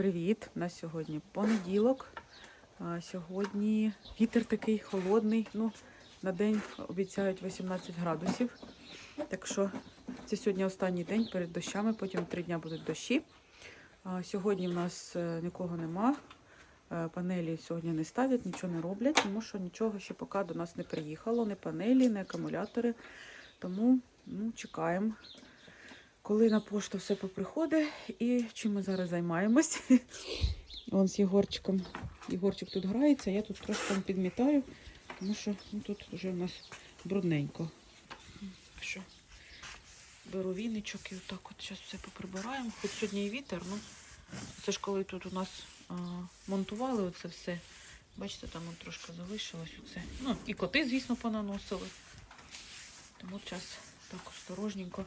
привіт! У нас сьогодні понеділок. Сьогодні вітер такий холодний. Ну, на день обіцяють 18 градусів. Так що це сьогодні останній день перед дощами, потім три дня будуть дощі. Сьогодні в нас е, нікого нема. Е, Панелі сьогодні не ставлять, нічого не роблять, тому що нічого ще поки до нас не приїхало, ні панелі, ні акумулятори. Тому ну, чекаємо, коли на пошту все поприходить і чим ми зараз займаємось. Вон з Єгорчиком. Єгорчик тут грається, я тут трошки підмітаю, тому що ну, тут вже у нас брудненько. Що беру віничок і отак от зараз все поприбираємо. Хоч сьогодні і вітер, ну це ж коли тут у нас а, монтували оце все. Бачите, там от трошки залишилось оце. Ну, і коти, звісно, понаносили. Тому зараз так осторожненько.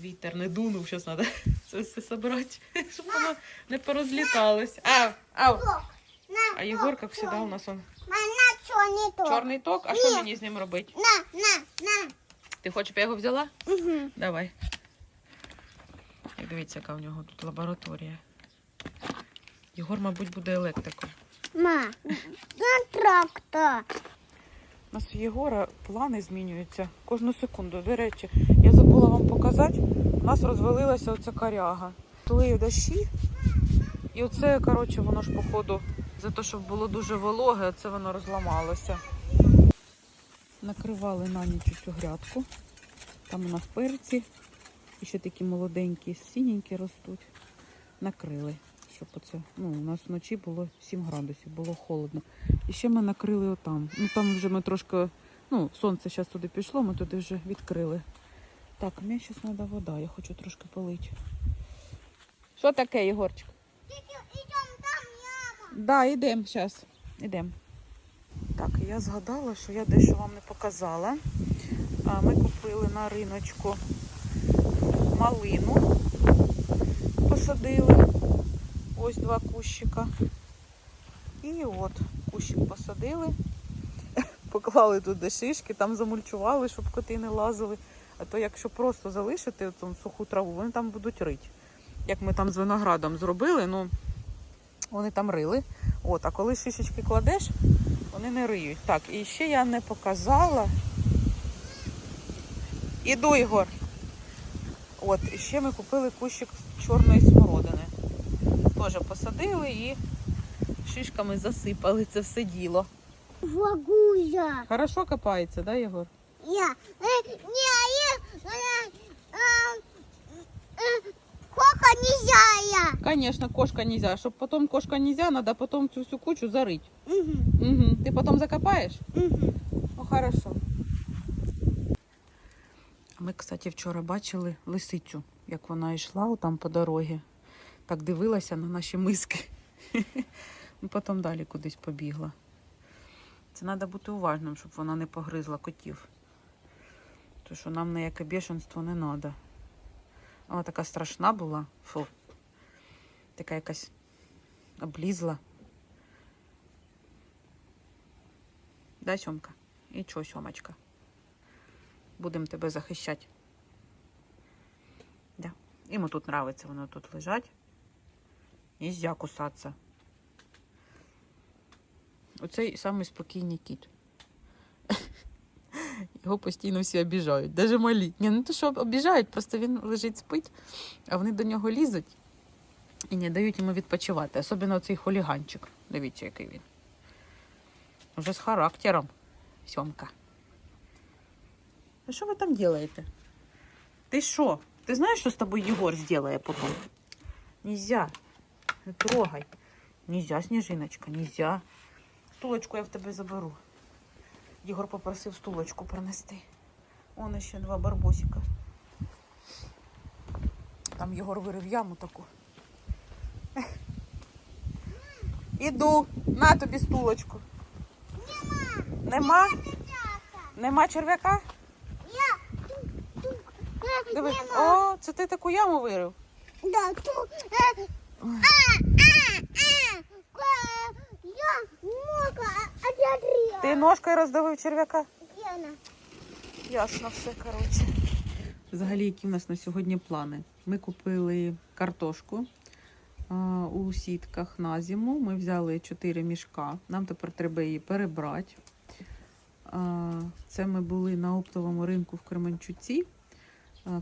Вітер не дунув, зараз треба це все собирати, щоб воно не порозліталось. Ау, ау. А Єгор, як завжди, у нас он чорний то. чорний ток. А що Ні. мені з ним робити? На, на, на. Ти хочеш, щоб я його взяла? Угу. Давай. І дивіться, яка в нього тут лабораторія. Єгор, мабуть, буде електриком. Ма, на трактор. У нас у Єгора плани змінюються кожну секунду. До речі, я забула вам показати, у нас розвалилася оця коряга. Тули дощі, і оце, коротше, воно ж, походу, за те, щоб було дуже вологе, це воно розламалося. Накривали на ніч цю грядку. Там у нас перці, і ще такі молоденькі, синенькі ростуть. Накрили, щоб оце. Ну, у нас вночі було 7 градусів, було холодно. І ще ми накрили отам. Ну там вже ми трошки, ну, сонце зараз туди пішло, ми туди вже відкрили. Так, мені зараз треба вода, я хочу трошки полити. Що таке, Єгорчик? Яма. Да, йдемо зараз. Йдемо. Так, я згадала, що я дещо вам не показала. Ми купили на риночку малину. Посадили. Ось два кущика. І от кущик посадили. Поклали туди шишки, там замульчували, щоб коти не лазили. А то якщо просто залишити там суху траву, вони там будуть рити. Як ми там з виноградом зробили, ну вони там рили. От, а коли шишечки кладеш, вони не риють. Так, і ще я не показала. Іду, Ігор. От, ще ми купили кущик чорної. Теж посадили і шишками засипали це все діло. Вагузя. Хорошо копається, да, Єгор? Я. Е, я. е, е, е, Кока нельзя я. Конечно, кошка нельзя. Щоб потім кошка нельзя, надо потім цю всю кучу зарить. Угу. Угу. Ти потім закопаєш? Угу. Ну, хорошо. Ми, кстати, вчора бачили лисицю, як вона йшла там по дорозі. Так дивилася на наші миски. Ну, Потім далі кудись побігла. Це треба бути уважним, щоб вона не погризла котів. Тому що нам ніяке бешенство не треба. Вона така страшна була. Фу. Така якась облізла. Да, Сьомка? І чого, Сьомочка? Будемо тебе захищати. Да. Йому тут нравиться, воно тут лежать. Нельзя кусатися. Оцей самий спокійний кіт. Його постійно всі обіжають, навіть малі. Ні, не то, що обіжають, просто він лежить, спить, а вони до нього лізуть і не дають йому відпочивати. Особливо цей хуліганчик. Дивіться, який він. Вже з характером. Сьомка. А що ви там робите? Ти що? Ти знаєш, що з тобою Єгор зробить потім? Нельзя. Не трогай. Нельзя, сніжиночка, нельзя. Стулочку я в тебе заберу. Єгор попросив стулочку принести. Он ще два барбосика. Там Єгор вирив яму таку. Іду, на тобі стулочку. Нема? Нема Нема черв'яка? Дивись. О, це ти таку яму вирив. Да, ту. Ти ножкою роздавив черв'яка? Ясно все, коротше. Взагалі, які в нас на сьогодні плани? Ми купили картошку у сітках на зиму. Ми взяли 4 мішка. Нам тепер треба її перебрати. Це ми були на оптовому ринку в Кременчуці.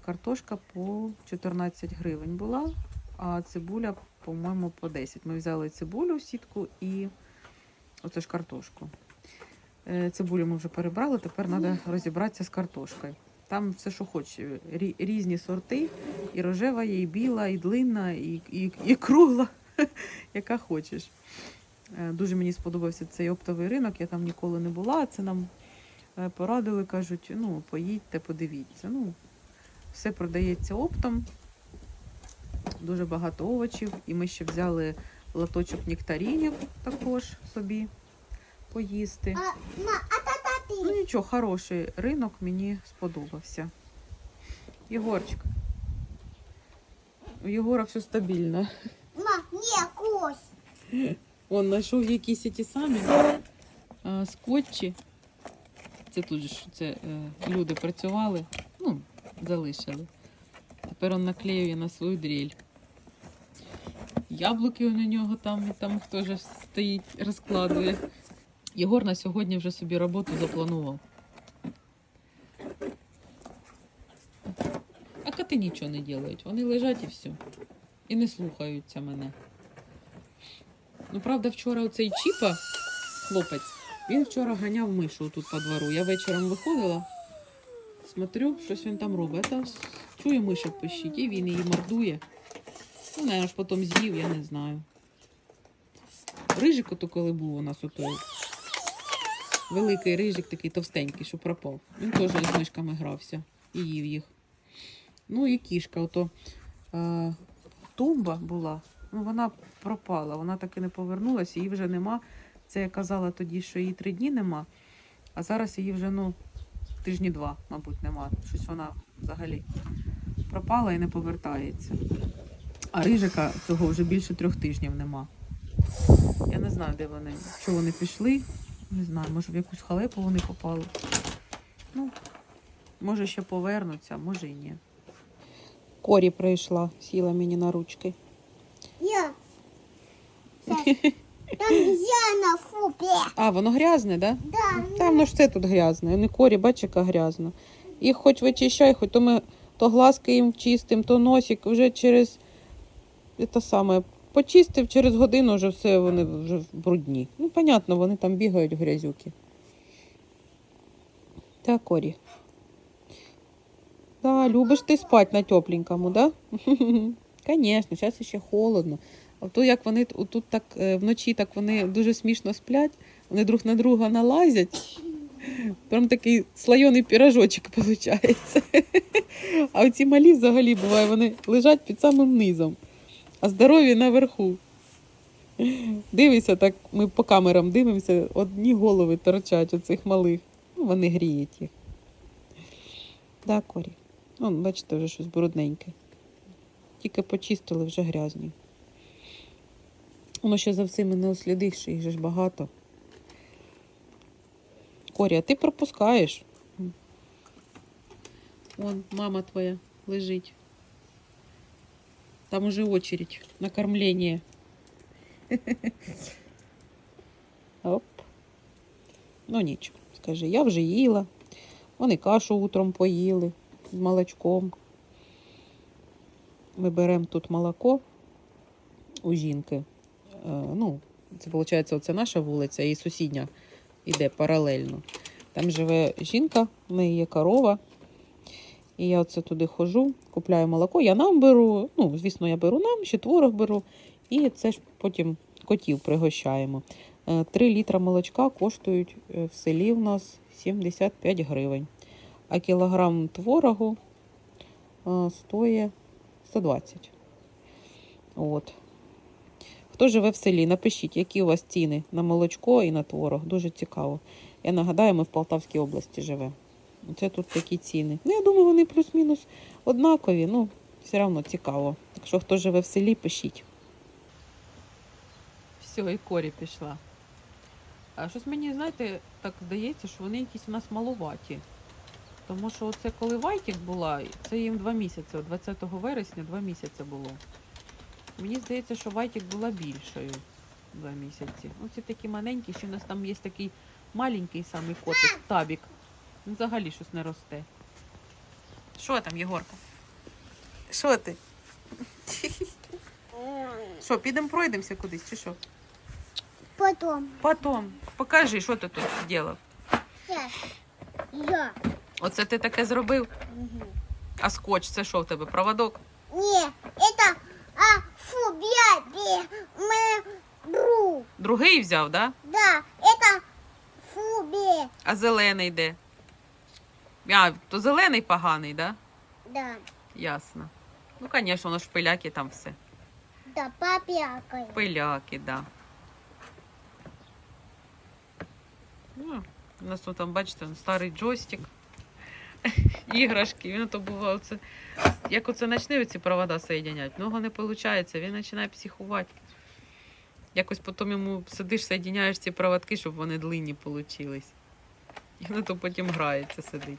Картошка по 14 гривень була, а цибуля, по-моєму, по 10. Ми взяли цибулю сітку і оце ж картошку. Е, Цибулю ми вже перебрали, тепер треба розібратися з картошкою. Там все, що хочеш. Різні сорти. І рожева є, і біла, і длинна, і, і, і кругла, яка хочеш. Е, Дуже мені сподобався цей оптовий ринок, я там ніколи не була. Це нам е, порадили, кажуть, ну, поїдьте, подивіться. Ну, все продається оптом. Дуже багато овочів. І ми ще взяли лоточок нектарінів також собі поїсти. А, ма, а та Ну нічого, хороший ринок мені сподобався. Єгорчик. У Єгора все стабільно. Ма, не, кось. Он знайшов якісь ті самі а, скотчі. Це тут же ж це, е, люди працювали, ну, залишили. Тепер він наклеює на свою дрель. Яблуки у нього там, і там хто ж стоїть, розкладує. Єгор на сьогодні вже собі роботу запланував. А коти нічого не роблять. Вони лежать і все. І не слухаються мене. Ну, правда, вчора оцей Чіпа, хлопець, він вчора ганяв мишу тут по двору. Я вечором виходила, смотрю, щось він там робить. Чую, миша пищить, і він її мордує. Ну, наверное, ж потім з'їв, я не знаю. Рижик ото коли був у нас отой. Великий рижик такий товстенький, що пропав. Він теж з мишками грався і їв їх. Ну і кішка, ото е, тумба була, ну вона пропала, вона так і не повернулася, її вже нема. Це я казала тоді, що її три дні нема, а зараз її вже ну, тижні два, мабуть, нема. Щось вона взагалі пропала і не повертається. А рижика цього вже більше трьох тижнів нема. Я не знаю, де вони, що вони пішли. Не знаю, може в якусь халепу вони попали. Ну, може ще повернуться, може і ні. Корі прийшла, сіла мені на ручки. Я. Там я на фупе. А, воно грязне, да? Да. Там ну ж все тут грязне. Вони корі, бач, яка грязно. Їх хоч вичищай, хоч то ми то глазки їм чистим, то носик вже через це саме. Почистив через годину вже все вони вже брудні. Ну, понятно, вони там бігають грязюки. Так, Корі. Да, любиш ти спати на тепленькому, да? Звісно, зараз ще холодно. А то як вони тут так е, вночі так вони дуже смішно сплять, вони друг на друга налазять. Прям такий слойоний пірожочок виходить. А оці малі взагалі буває, вони лежать під самим низом, а здорові наверху. Дивися, так ми по камерам дивимося, одні голови торчать оцих малих. Ну, вони гріють їх. Да, корі. Вон, бачите, вже щось брудненьке. Тільки почистили, вже грязні. Воно ще за всіми не услідиш, що їх же ж багато. Корі, а ти пропускаєш. Вон, мама твоя лежить. Там уже очередь на кормление. Оп. Ну нічого, скажи, я вже їла. Вони кашу утром поїли з молочком. Ми беремо тут молоко у жінки. Е, ну, це виходить, оце наша вулиця і сусідня йде паралельно. Там живе жінка, в неї є корова. І я оце туди ходжу, купляю молоко. Я нам беру, ну, звісно, я беру нам, ще творог беру. І це ж потім котів пригощаємо. Е, Три літра молочка коштують е, в селі у нас 75 гривень. А кілограм творогу е, стоїть 120. От. Хто живе в селі, напишіть, які у вас ціни на молочко і на творог. Дуже цікаво. Я нагадаю, ми в Полтавській області живемо. Це тут такі ціни. Ну, я думаю, вони плюс-мінус однакові, ну, все одно цікаво. Так що, хто живе в селі, пишіть. Все, і корі пішла. А щось мені, знаєте, так здається, що вони якісь у нас малуваті. Тому що оце коли Вайтік була, це їм два місяці, 20 вересня два місяці було. Мені здається, що Вайтік була більшою два місяці. Оці такі маленькі, ще у нас там є такий маленький самий котик, табік. Він взагалі щось не росте. Що там, Єгорка? Що ти? Що, підемо пройдемося кудись, чи що? Потом. Потом. Покажи, що ти тут зробив. Сейчас. Я. Оце ти таке зробив? А скотч, це що в тебе? Проводок? Не, это а, фу, бяби, мы бру. Другий взяв, да? Да, это фу, бе. А зелений де? А, то зелений поганий, да? Да, Ясно. Ну, звісно, воно ж пиляки там все. да, попякай. Пиляки, да. Ну, у нас тут там, бачите, старий джойстик. Іграшки. Він то бував це. Як оце почне ці провода соєдиняти, много не виходить, він починає психувати. Якось потім йому сидиш, соєдиняєш ці проводки, щоб вони длинні получились. І воно то потім грається, сидить.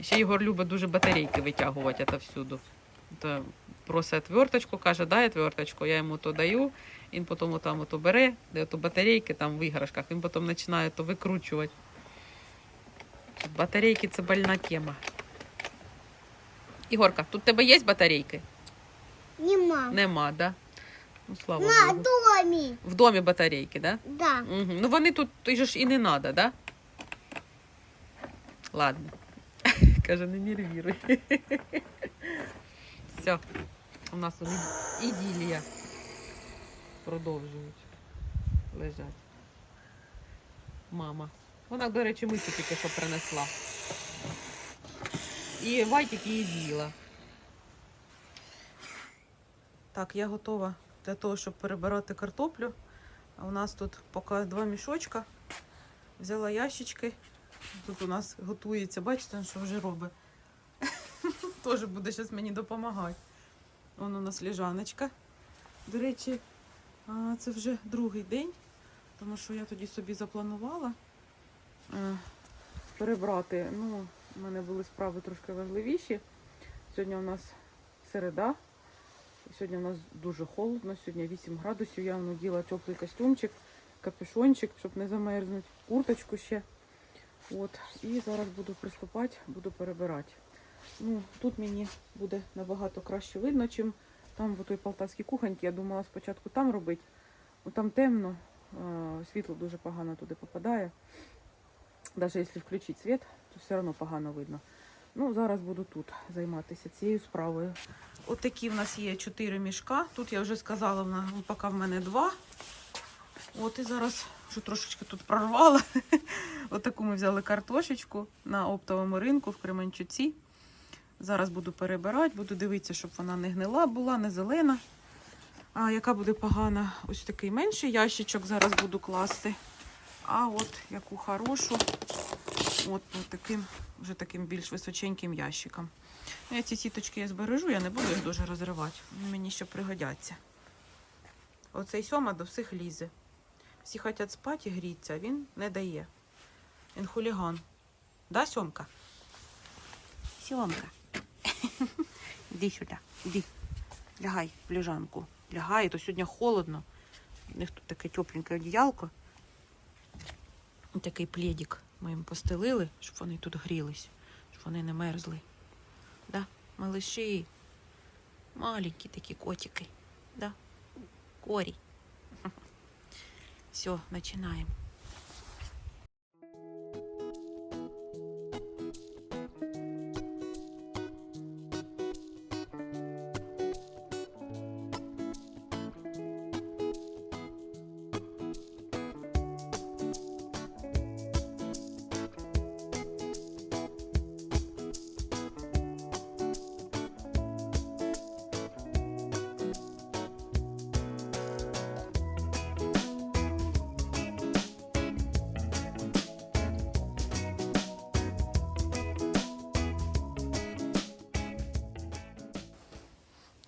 Ще Ігор любить дуже батарейки витягувати отовсюду. То просить отверточку, каже, дай отверточку, я йому то даю. Він потім там ото бере, де ото батарейки там в іграшках, він потім починає то викручувати. Батарейки це больна тема. Ігорка, тут в тебе є батарейки? Нема. Нема, да? Ну, слава На Богу. домі. В домі батарейки, да? Да. Угу. Ну вони тут же ж і не треба, да? Ладно. Каже, не нервіруй. Все. У нас іділія. Продовжують лежать. Мама. Вона, до речі, миску тільки що принесла. І Вайтик її з'їла. Так, я готова для того, щоб перебирати картоплю. А у нас тут поки два мішочка. Взяла ящички. Тут у нас готується, бачите, що вже робить. Теж буде зараз мені допомагати. Вон у нас лежаночка. До речі, це вже другий день, тому що я тоді собі запланувала е, перебрати. Ну, у мене були справи трошки важливіші. Сьогодні у нас середа. Сьогодні у нас дуже холодно, сьогодні 8 градусів. Я наділа теплий костюмчик, капюшончик, щоб не замерзнути, курточку ще. От. І зараз буду приступати, буду перебирати. Ну, тут мені буде набагато краще видно, чим там в той полтавській кухоньці. Я думала спочатку там робити. Там темно, світло дуже погано туди попадає. Навіть якщо включити світ, то все одно погано видно. Ну, зараз буду тут займатися цією справою. От такі в нас є чотири мішка. Тут я вже сказала, в на- поки в мене два. От і зараз вже трошечки тут прорвала. От таку ми взяли картошечку на оптовому ринку в Кременчуці. Зараз буду перебирати, буду дивитися, щоб вона не гнила була, не зелена. А яка буде погана, ось такий менший ящичок зараз буду класти. А от яку хорошу, от по таким, вже таким більш височеньким ящиком. Я ці сіточки я збережу, я не буду їх дуже розривати. Мені ще пригодяться. Оцей сьома до всіх лізе. Всі хочуть спати і гріться, а він не дає. Він хуліган. Да, Сьомка? Сьомка. Іди сюди, іди. Лягай в лежанку. Лягай, то сьогодні холодно. У них тут таке тепленьке одіялко. Такий пледик ми їм постелили, щоб вони тут грілись, щоб вони не мерзли. Да, малыши. Маленькие такие котики. Да. Корей. Все, начинаем.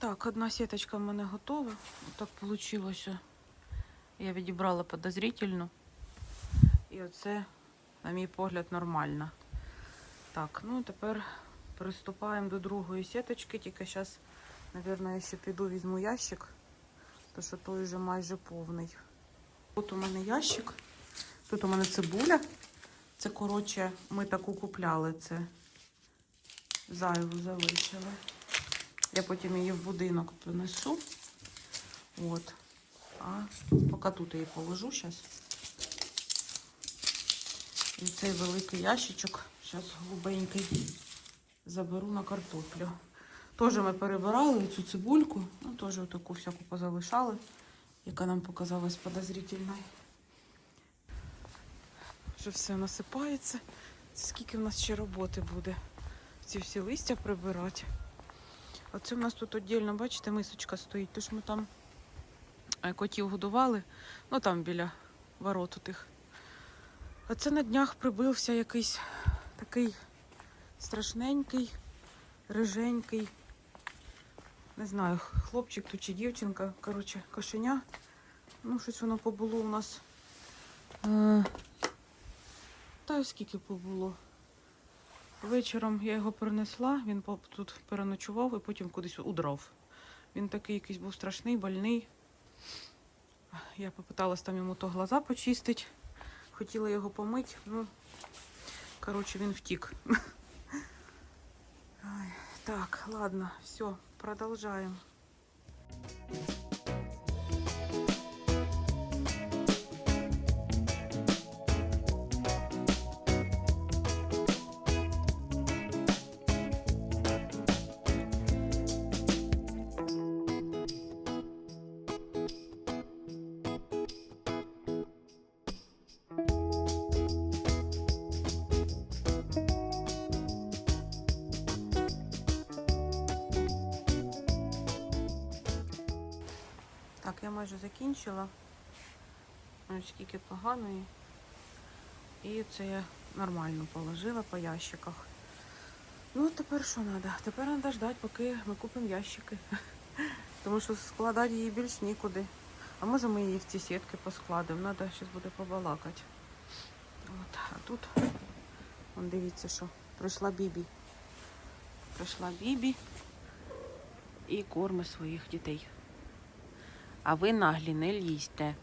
Так, одна сіточка в мене готова. Так вийшло. Я відібрала подозрительну. І оце, на мій погляд, нормально. Так, ну тепер приступаємо до другої сіточки. Тільки зараз, мабуть, я ще піду візьму ящик, тому що той вже майже повний. Тут у мене ящик, тут у мене цибуля. Це, коротше, ми таку купляли. Це зайву залишили. Я потім її в будинок принесу. От. А поки тут її положу зараз. І цей великий ящичок, зараз голубенький, заберу на картоплю. Теж ми перебирали цю цибульку, ну теж таку всяку позалишали, яка нам показалась подозрительною. Вже все насипається. Скільки в нас ще роботи буде? Ці всі листя прибирати. Оце в нас тут віддільно, бачите, мисочка стоїть, тож ми там е, котів годували, ну там біля ворот у тих. А це на днях прибився якийсь такий страшненький, риженький. Не знаю, хлопчик тут чи дівчинка, коротше, кошеня. Ну, щось воно побуло у нас. Е, Та й скільки побуло. Вечором я його принесла, він тут переночував і потім кудись удрав. Він такий якийсь був страшний, больний. Я попиталась там йому то глаза почистити. Хотіла його помити, ну, коротше, він втік. Так, ладно, все, продовжаємо. Я майже закінчила. Скільки поганої. І це я нормально положила по ящиках. Ну, тепер що треба? Тепер треба ждати, поки ми купимо ящики. Тому що складати її більш нікуди. А може ми її в ці сітки поскладемо. Треба зараз буде побалакати. От. А тут, вон дивіться, що прийшла Бібі. Прийшла Бібі і корми своїх дітей. А ви наглі не лізьте.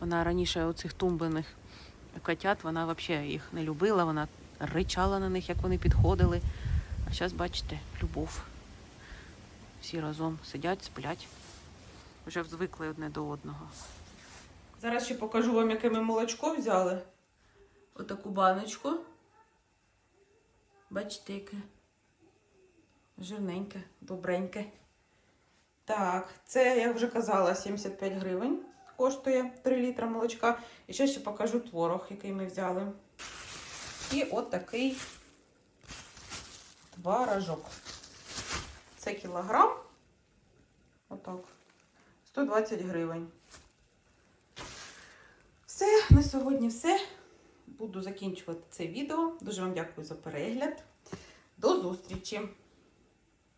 Вона раніше оцих тумбаних котят, вона взагалі їх не любила, вона ричала на них, як вони підходили. А зараз, бачите, любов. Всі разом сидять, сплять. Вже звикли одне до одного. Зараз ще покажу вам, яке ми молочко взяли. Отаку баночку. Бачите, яке жирненьке, добреньке. Так, це, я вже казала, 75 гривень коштує 3 літра молочка. І ще ще покажу творог, який ми взяли. І от такий творожок. Це кілограм. Отак. 120 гривень. Все, на сьогодні все. Буду закінчувати це відео. Дуже вам дякую за перегляд. До зустрічі!